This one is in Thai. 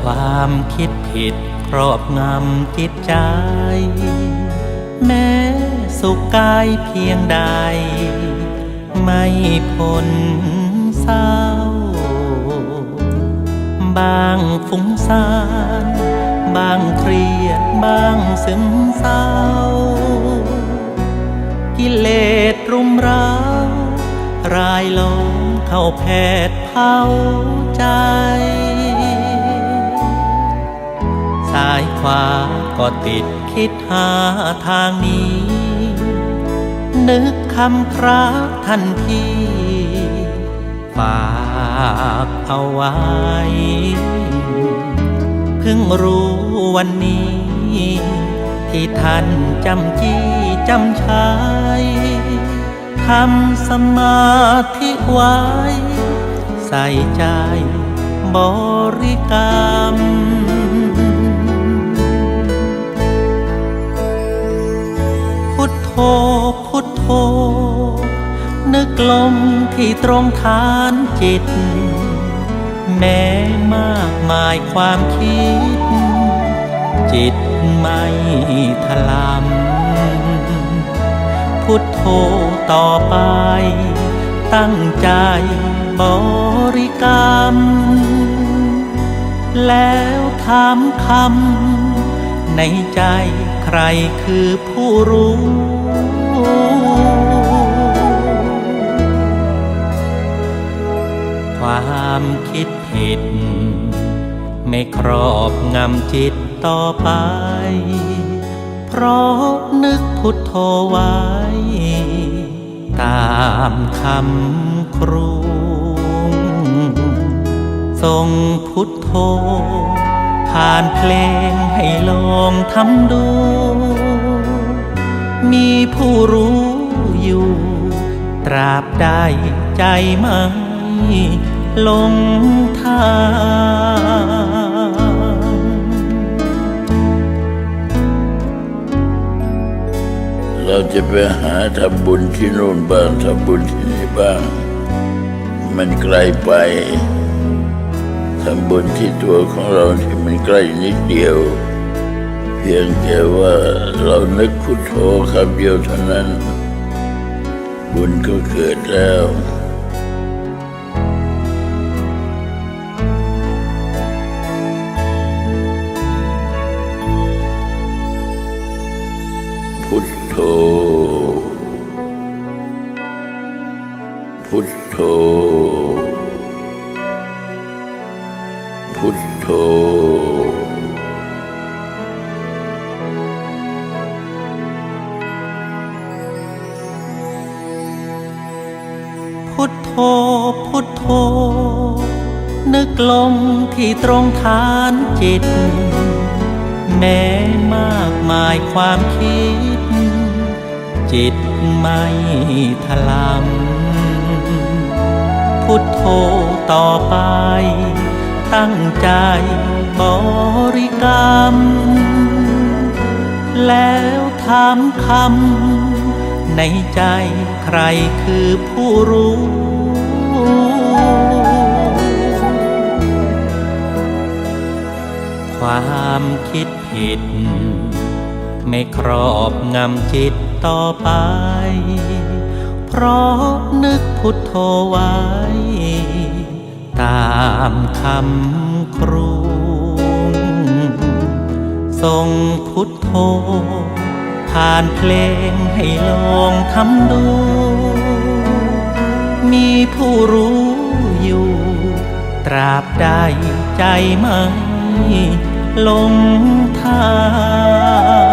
ความคิดผิดครอบงำจิตใจ แม้สุขกายเพียงใด ไม่พ้นเศร้า บางฟุ้งซ่าน บางเครียด บางซึมเศร้า กิเลสรุมเร้ารายล้อมเข้าแผดเผาใจ สายขวาก็ติดคิดหาทางนี้ นึกคำพระทันทีฝากเอาไว้ เพิ่งรู้วันนี้ ที่ท่านจำจี้จำชายทำสมาธิไว้ ใส่ใจบริกรรม ธพุทโธ นึกลมที่ตรงฐานจิต แม้มากมายความคิด จิตไม่ถลำพุทโธต่อไป ตั้งใจบริกรรม แล้วถามคำในใจใครคือผู้รู้ ความคิดผิด ไม่ครอบงำจิตต่อไป เพราะนึกพุทโธไว้ ตามคำครูทรงพุทโธ ผ่านเพลงให้ลองทำดู มีผู้รู้อยู่ ตราบใดใจไม่ ลงทางเราจะไปหาทำบุญที่โน่นบ้างทำบุญที่นี่บ้าง มันไกลไปทำบุญที่ตัวของเราที่มันใกล้นิดเดียว เพียงแค่ว่าเรานึกพุทโธคำเดียวเท่านั้น บุญก็เกิดแล้ว พุทโธ พุทโธ พุทโธ พุทโธ พุทโธ นึกลมที่ตรงฐานจิต แม้มากมายความคิด จิตไม่ถลำพุทโธต่อไป ตั้งใจบริกรรม แล้วถามคำในใจใครคือผู้รู้ความคิดผิด ไม่ครอบงำจิต ต่อไป เพราะนึกพุทโธไว้ ตามคำครูทรงพุทโธ ผ่านเพลงให้ลองทำดู มีผู้รู้อยู่ ตราบใดใจไม่ลงทาง